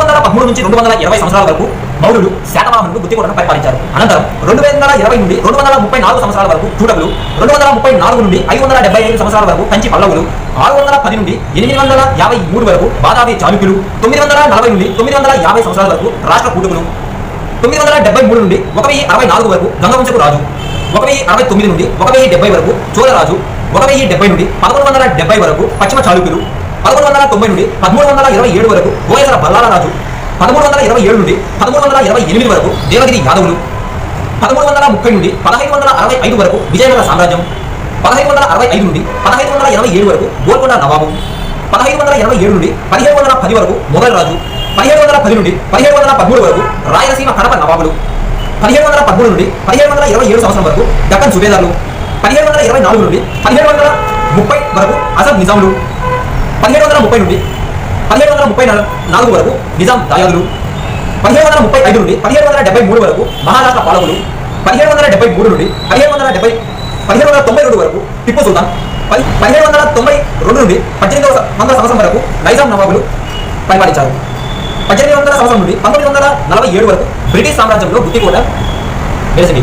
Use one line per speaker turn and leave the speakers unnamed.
వందల పదమూడు నుంచి రెండు వందల ఇరవై సంవత్సరాల వరకు మౌర్యులు శాతవాహనులు గుత్తికోటను పరిపాలించారు. అనంతరం రెండు వందల ఇరవై నుండి రెండు వందల ముప్పై నాలుగు సంవత్సరాల వరకు చూడకులు రెండు వందల ముప్పై నాలుగు నుండి ఐదు వందల డెబ్బై ఐదు సంవత్సరాల వరకు కంచి పల్లవులు ఆరు వందల పది నుండి ఎనిమిది వందల యాభై మూడు వరకు బాదావి చాళుక్యులు తొమ్మిది వందల నలభై నుండి తొమ్మిది వందల యాభై సంవత్సరాల వరకు రాష్ట్ర కూటుకులు తొమ్మిది వందల డెబ్బై మూడు నుండి ఒక వెయ్యి అరవై నాలుగు వరకు గంగవంశపు రాజు ఒక వెయ్యి అరవై తొమ్మిది నుండి ఒక వెయ్యి డెబ్బై వరకు చోళరాజు ఒక వెయ్యి డెబ్బై నుండి పదకొండు వందల డెబ్బై వరకు పశ్చిమ చాళుక్యులు పదమూడు వందల తొంభై నుండి పదమూడు వందల ఇరవై ఏడు వరకు గోయసర బల్లాల రాజు పదమూడు వందల ఇరవై ఏడు నుండి పదమూడు వందల ఇరవై ఎనిమిది వరకు దేవగిరి యాదవులు పదమూడు వందల ముప్పై నుండి పదహైదు వందల అరవై ఐదు వరకు విజయనగర సామ్రాజ్యం పదహైదు వందల అరవై ఐదు నుండి పదహైదు వందల ఇరవై ఏడు వరకు గోల్కొండ నవాబు పదహైదు వందల ఇరవై ఏడు నుండి పదిహేడు వందల పది వరకు మొఘల్ రాజు పదిహేడు వందల పది నుండి పదిహేడు వందల పదమూడు వరకు రాయలసీమ కడప నవాబులు పదిహేడు వందల పదమూడు నుండి పదిహేడు వందల ఇరవై ఏడు సంవత్సరం వరకు దక్కన్ సుబేదార్లు పదిహేడు వందల ఇరవై నాలుగు నుండి పదిహేడు వందల ముప్పై వరకు అజబ్ నిజాములు పదిహేడు వందల ముప్పై నుండి పదిహేడు వందల ముప్పై నాలుగు నాలుగు వరకు నిజాం దాయాదులు పదిహేడు వందల ముప్పై ఐదు నుండి పదిహేడు వందల డెబ్బై మూడు వరకు మహారాష్ట్ర పాలకులు పదిహేడు వందల డెబ్బై మూడు నుండి పదిహేడు వందల డెబ్బై పదిహేడు వందల తొంభై రెండు వరకు టిప్పు సుల్తాన్ పది పదిహేడు వందల తొంభై రెండు నుండి పద్దెనిమిది వందల సంవత్సరం వరకు నైజాం నవాబులు పరిపాలించారు. పద్దెనిమిది వందల సంవత్సరం నుండి పంతొమ్మిది వందల నలభై ఏడు వరకు బ్రిటిష్ సామ్రాజ్యంలో గుత్తికోట వెలిసింది